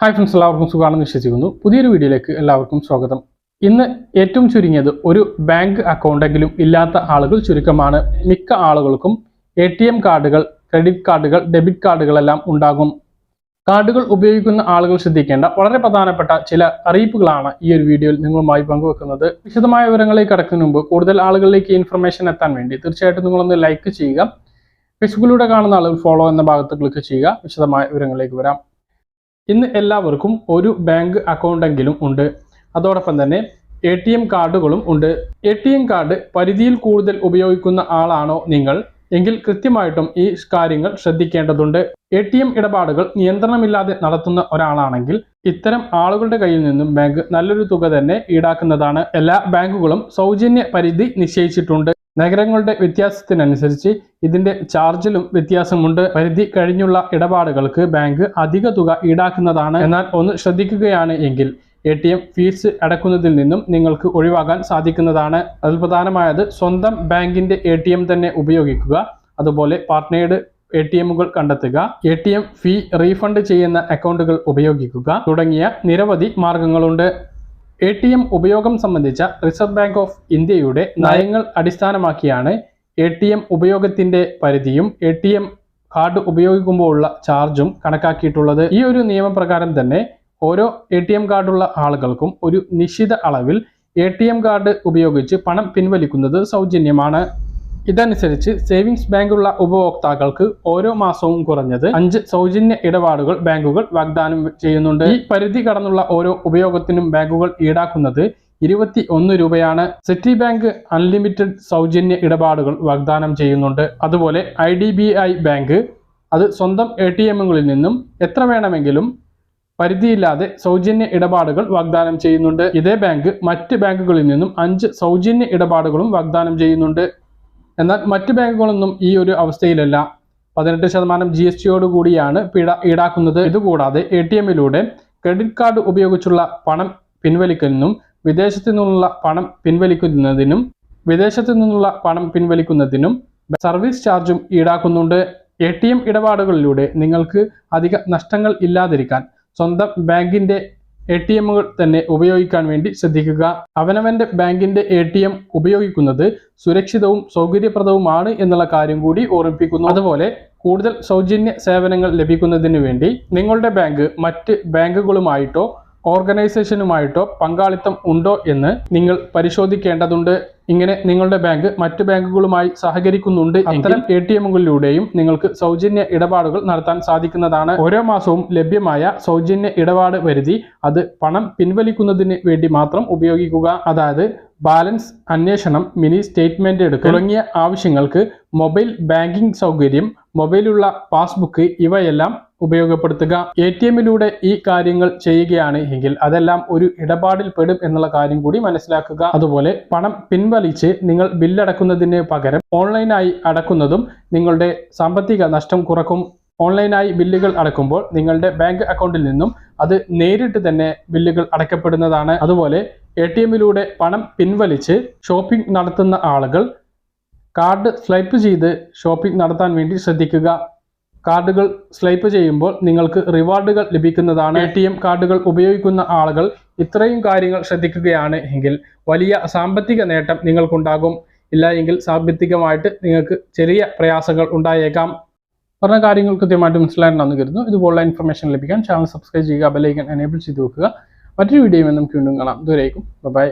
Hi friends എല്ലാവർക്കും സുഖമാണെന്ന് വിശ്വസിക്കുന്നു. പുതിയൊരു വീഡിയോയിലേക്ക് എല്ലാവർക്കും സ്വാഗതം. ഇന്ന് ഏറ്റവും ചുരുങ്ങിയത് ഒരു ബാങ്ക് അക്കൗണ്ടെങ്കിലും ഇല്ലാത്ത ആളുകൾ ചുരുക്കമാണ്. മിക്ക ആളുകൾക്കും എ കാർഡുകൾ ക്രെഡിറ്റ് കാർഡുകൾ ഡെബിറ്റ് കാർഡുകളെല്ലാം ഉണ്ടാകും. കാർഡുകൾ ഉപയോഗിക്കുന്ന ആളുകൾ ശ്രദ്ധിക്കേണ്ട വളരെ പ്രധാനപ്പെട്ട ചില അറിയിപ്പുകളാണ് ഈ ഒരു വീഡിയോയിൽ നിങ്ങളുമായി പങ്കുവെക്കുന്നത്. വിശദമായ വിവരങ്ങളിലേക്ക് കടക്കുന്നതിന് മുമ്പ് കൂടുതൽ ആളുകളിലേക്ക് ഇൻഫർമേഷൻ എത്താൻ വേണ്ടി തീർച്ചയായിട്ടും നിങ്ങളൊന്ന് ലൈക്ക് ചെയ്യുക. ഫേസ്ബുക്കിലൂടെ കാണുന്ന ആളുകൾ ഫോളോ എന്ന ഭാഗത്ത് ക്ലിക്ക് ചെയ്യുക. വിശദമായ വിവരങ്ങളിലേക്ക് വരാം. ഇന്ന് എല്ലാവർക്കും ഒരു ബാങ്ക് അക്കൗണ്ടെങ്കിലും ഉണ്ട്. അതോടൊപ്പം തന്നെ എ ടി എം കാർഡുകളും ഉണ്ട്. എ ടി എം കാർഡ് പരിധിയിൽ കൂടുതൽ ഉപയോഗിക്കുന്ന ആളാണോ നിങ്ങൾ? എങ്കിൽ കൃത്യമായിട്ടും ഈ കാര്യങ്ങൾ ശ്രദ്ധിക്കേണ്ടതുണ്ട്. എ ടി എം ഇടപാടുകൾ നിയന്ത്രണമില്ലാതെ നടത്തുന്ന ഒരാളാണെങ്കിൽ ഇത്തരം ആളുകളുടെ കയ്യിൽ നിന്നും ബാങ്ക് നല്ലൊരു തുക തന്നെ ഈടാക്കുന്നതാണ്. എല്ലാ ബാങ്കുകളും സൗജന്യ പരിധി നിശ്ചയിച്ചിട്ടുണ്ട്. നഗരങ്ങളുടെ വ്യത്യാസത്തിനനുസരിച്ച് ഇതിന്റെ ചാർജിലും വ്യത്യാസമുണ്ട്. പരിധി കഴിഞ്ഞുള്ള ഇടപാടുകൾക്ക് ബാങ്ക് അധിക തുക ഈടാക്കുന്നതാണ്. എന്നാൽ ഒന്ന് ശ്രദ്ധിക്കുകയാണ് എങ്കിൽ എ ടി എം ഫീസ് അടക്കുന്നതിൽ നിന്നും നിങ്ങൾക്ക് ഒഴിവാക്കാൻ സാധിക്കുന്നതാണ്. അതിൽ പ്രധാനമായത് സ്വന്തം ബാങ്കിന്റെ എ ടി എം തന്നെ ഉപയോഗിക്കുക. അതുപോലെ പാർട്ട്നേഡ് എ ടി എമ്മുകൾ കണ്ടെത്തുക. A T M fee refund ചെയ്യുന്ന അക്കൗണ്ടുകൾ ഉപയോഗിക്കുക. തുടങ്ങിയ നിരവധി മാർഗങ്ങളുണ്ട്. എ ടി എം ഉപയോഗം സംബന്ധിച്ച റിസർവ് ബാങ്ക് ഓഫ് ഇന്ത്യയുടെ നയങ്ങൾ അടിസ്ഥാനമാക്കിയാണ് എ ടി എം ഉപയോഗത്തിന്റെ പരിധിയും എ ടി എം കാർഡ് ഉപയോഗിക്കുമ്പോഴുള്ള ചാർജും കണക്കാക്കിയിട്ടുള്ളത്. ഈ ഒരു നിയമപ്രകാരം തന്നെ ഓരോ എ ടി എം കാർഡുള്ള ആളുകൾക്കും ഒരു നിശ്ചിത അളവിൽ എ ടി എം കാർഡ് ഉപയോഗിച്ച് പണം പിൻവലിക്കുന്നത് സൗജന്യമാണ്. ഇതനുസരിച്ച് സേവിങ്സ് ബാങ്കുള്ള ഉപഭോക്താക്കൾക്ക് ഓരോ മാസവും കുറഞ്ഞത് അഞ്ച് സൗജന്യ ഇടപാടുകൾ ബാങ്കുകൾ വാഗ്ദാനം ചെയ്യുന്നുണ്ട്. ഈ പരിധി കടന്നുള്ള ഓരോ ഉപയോഗത്തിനും ബാങ്കുകൾ ഈടാക്കുന്നത് ഇരുപത്തി ഒന്ന് രൂപയാണ്. സിറ്റി ബാങ്ക് അൺലിമിറ്റഡ് സൗജന്യ ഇടപാടുകൾ വാഗ്ദാനം ചെയ്യുന്നുണ്ട്. അതുപോലെ I D B I bank അത് സ്വന്തം എ ടി എമ്മുകളിൽ നിന്നും എത്ര വേണമെങ്കിലും പരിധിയില്ലാതെ സൗജന്യ ഇടപാടുകൾ വാഗ്ദാനം ചെയ്യുന്നുണ്ട്. ഇതേ ബാങ്ക് മറ്റ് ബാങ്കുകളിൽ നിന്നും അഞ്ച് സൗജന്യ ഇടപാടുകളും വാഗ്ദാനം ചെയ്യുന്നുണ്ട്. എന്നാൽ മറ്റ് ബാങ്കുകളൊന്നും ഈ ഒരു അവസ്ഥയിലല്ല. പതിനെട്ട് ശതമാനം ജി എസ് ടിയോട് കൂടിയാണ് പിഴ ഈടാക്കുന്നത്. ഇതുകൂടാതെ എ ടി എമ്മിലൂടെ ക്രെഡിറ്റ് കാർഡ് ഉപയോഗിച്ചുള്ള പണം പിൻവലിക്കുന്നതിനും വിദേശത്തു നിന്നുള്ള പണം പിൻവലിക്കുന്നതിനും വിദേശത്തു നിന്നുള്ള പണം പിൻവലിക്കുന്നതിനും സർവീസ് ചാർജും ഈടാക്കുന്നുണ്ട്. എ ടി എം ഇടപാടുകളിലൂടെ നിങ്ങൾക്ക് അധിക നഷ്ടങ്ങൾ ഇല്ലാതിരിക്കാൻ സ്വന്തം ബാങ്കിന്റെ എ ടി എമ്മുകൾ തന്നെ ഉപയോഗിക്കാൻ വേണ്ടി ശ്രദ്ധിക്കുക. അവനവന്റെ ബാങ്കിന്റെ എ ടി എം ഉപയോഗിക്കുന്നത് സുരക്ഷിതവും സൗകര്യപ്രദവുമാണ് എന്നുള്ള കാര്യം കൂടി ഓർമ്മിപ്പിക്കുന്നു. അതുപോലെ കൂടുതൽ സൗജന്യ സേവനങ്ങൾ ലഭിക്കുന്നതിന് വേണ്ടി നിങ്ങളുടെ ബാങ്ക് മറ്റ് ബാങ്കുകളുമായിട്ടോ ഓർഗനൈസേഷനുമായിട്ടോ പങ്കാളിത്തം ഉണ്ടോ എന്ന് നിങ്ങൾ പരിശോധിക്കേണ്ടതുണ്ട്. ഇങ്ങനെ നിങ്ങളുടെ ബാങ്ക് മറ്റ് ബാങ്കുകളുമായി സഹകരിക്കുന്നുണ്ട് അത്തരം എ ടി എമ്മുകളിലൂടെയും നിങ്ങൾക്ക് സൗജന്യ ഇടപാടുകൾ നടത്താൻ സാധിക്കുന്നതാണ്. ഓരോ മാസവും ലഭ്യമായ സൗജന്യ ഇടപാട് പരിധി അത് പണം പിൻവലിക്കുന്നതിന് വേണ്ടി മാത്രം ഉപയോഗിക്കുക. അതായത് ബാലൻസ് അന്വേഷണം മിനി സ്റ്റേറ്റ്മെന്റ് എടുക്കുക തുടങ്ങിയ ആവശ്യങ്ങൾക്ക് മൊബൈൽ ബാങ്കിംഗ് സൗകര്യം മൊബൈലുള്ള പാസ്ബുക്ക് ഇവയെല്ലാം ഉപയോഗപ്പെടുത്തുക. എ ടി എമ്മിലൂടെ ഈ കാര്യങ്ങൾ ചെയ്യുകയാണ് എങ്കിൽ അതെല്ലാം ഒരു ഇടപാടിൽ പെടും എന്നുള്ള കാര്യം കൂടി മനസ്സിലാക്കുക. അതുപോലെ പണം പിൻവലിച്ച് നിങ്ങൾ ബില്ലടക്കുന്നതിന് പകരം ഓൺലൈനായി അടക്കുന്നതും നിങ്ങളുടെ സാമ്പത്തിക നഷ്ടം കുറക്കും. ഓൺലൈനായി ബില്ലുകൾ അടക്കുമ്പോൾ നിങ്ങളുടെ ബാങ്ക് അക്കൗണ്ടിൽ നിന്നും അത് നേരിട്ട് തന്നെ ബില്ലുകൾ അടയ്ക്കപ്പെടുന്നതാണ്. അതുപോലെ എ ടി എമ്മിലൂടെ പണം പിൻവലിച്ച് ഷോപ്പിംഗ് നടത്തുന്ന ആളുകൾ കാർഡ് സ്വൈപ്പ് ചെയ്ത് ഷോപ്പിംഗ് നടത്താൻ വേണ്ടി ശ്രദ്ധിക്കുക. കാർഡുകൾ സ്ലൈപ്പ് ചെയ്യുമ്പോൾ നിങ്ങൾക്ക് റിവാർഡുകൾ ലഭിക്കുന്നതാണ്. എ ടി എം കാർഡുകൾ ഉപയോഗിക്കുന്ന ആളുകൾ ഇത്രയും കാര്യങ്ങൾ ശ്രദ്ധിക്കുകയാണ് എങ്കിൽ വലിയ സാമ്പത്തിക നേട്ടം നിങ്ങൾക്കുണ്ടാകും. ഇല്ല എങ്കിൽ സാമ്പത്തികമായിട്ട് നിങ്ങൾക്ക് ചെറിയ പ്രയാസങ്ങൾ ഉണ്ടായേക്കാം. പറഞ്ഞ കാര്യങ്ങൾ കൃത്യമായിട്ട് മനസ്സിലായിട്ടുണ്ടെന്ന് കരുതുന്നു. ഇതുപോലുള്ള ഇൻഫർമേഷൻ ലഭിക്കാൻ ചാനൽ സബ്സ്ക്രൈബ് ചെയ്യുക ബെലൈക്കൻ എനേബിൾ ചെയ്ത് വെക്കുക. മറ്റൊരു വീഡിയോയും നമുക്ക് വീണ്ടും കാണാം. ദൂരേക്കും ബൈ